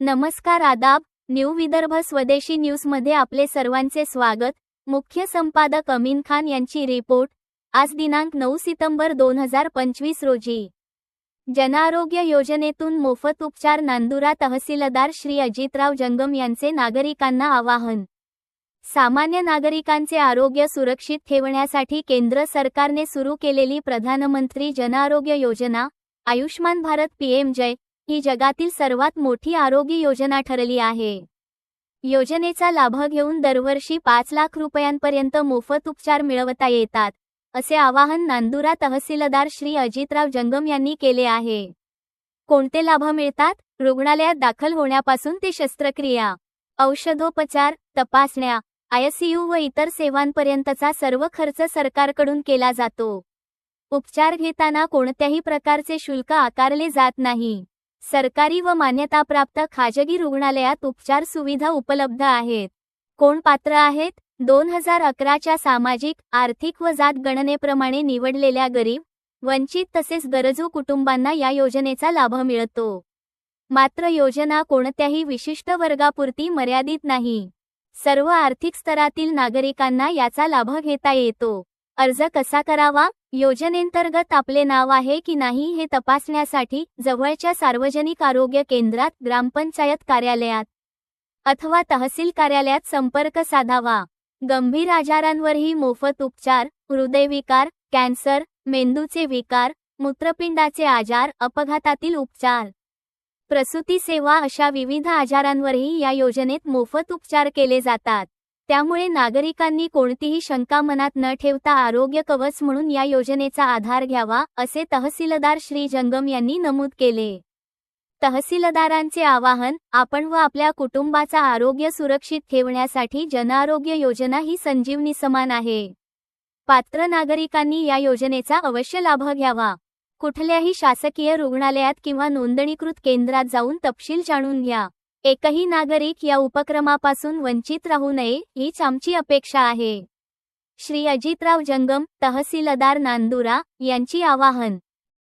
नमस्कार आदाब न्यू विदर्भ स्वदेशी न्यूजमध्ये आपले सर्वांचे स्वागत. मुख्य संपादक अमीन खान यांची रिपोर्ट. आज दिनांक नऊ सितंबर दोन हजार पंचवीस रोजी. जनआरोग्य योजनेतून मोफत उपचार नांदुरा तहसीलदार श्री अजितराव जंगम यांचे नागरिकांना आवाहन. सामान्य नागरिकांचे आरोग्य सुरक्षित ठेवण्यासाठी केंद्र सरकारने सुरू केलेली प्रधानमंत्री जनआरोग्य योजना आयुष्मान भारत पीएम जय ही जगातील सर्वात मोठी आरोग्य योजना ठरली आहे. योजनेचा लाभ घेऊन दरवर्षी पाच लाख रुपयांपर्यंत मोफत उपचार मिळवता येतात असे आवाहन नांदुरा तहसीलदार श्री अजितराव जंगम यांनी केले आहे. कोणते लाभ मिळतात? रुग्णालयात दाखल होण्यापासून ते शस्त्रक्रिया औषधोपचार तपासण्या आयसीयू व इतर सेवांपर्यंतचा सर्व खर्च सरकारकडून केला जातो. उपचार घेताना कोणत्याही प्रकारचे शुल्क आकारले जात नाही. सरकारी व मान्यताप्राप्त खाजगी रुग्णालयात उपचार सुविधा उपलब्ध आहेत. कोण पात्र आहेत? दोन हजार अकराच्या सामाजिक आर्थिक व जात गणनेप्रमाणे निवडलेल्या गरीब वंचित तसेच गरजू कुटुंबांना या योजनेचा लाभ मिळतो. मात्र योजना कोणत्याही विशिष्ट वर्गापुरती मर्यादित नाही. सर्व आर्थिक स्तरातील नागरिकांना याचा लाभ घेता येतो. अर्ज कसा करावा? योजनेंतर्गत आपले नाव आहे की नाही हे तपासण्यासाठी जवळच्या सार्वजनिक आरोग्य केंद्रात ग्रामपंचायत कार्यालयात अथवा तहसील कार्यालयात संपर्क साधावा. गंभीर आजारांवरही मोफत उपचार हृदयविकार कॅन्सर मेंदूचे विकार मूत्रपिंडाचे आजार अपघातातील उपचार. प्रसूती सेवा अशा विविध आजारांवरही या योजनेत मोफत उपचार केले जातात. त्यामुळे नागरिकांनी कोणतीही शंका मनात न ठेवता आरोग्य कवच म्हणून या योजनेचा आधार घ्यावा असे तहसीलदार श्री जंगम यांनी नमूद केले. तहसीलदारांचे आवाहन आपण व आपल्या कुटुंबाचा आरोग्य सुरक्षित ठेवण्यासाठी जनआरोग्य योजना ही संजीवनी समान आहे. पात्र नागरिकांनी या योजनेचा अवश्य लाभ घ्यावा. कुठल्याही शासकीय रुग्णालयात किंवा नोंदणीकृत केंद्रात जाऊन तपशील जाणून घ्या. एकही नागरिक या उपक्रमापासून वंचित राहू नये हीच आमची अपेक्षा आहे. श्री अजितराव जंगम तहसीलदार नांदुरा यांची आवाहन.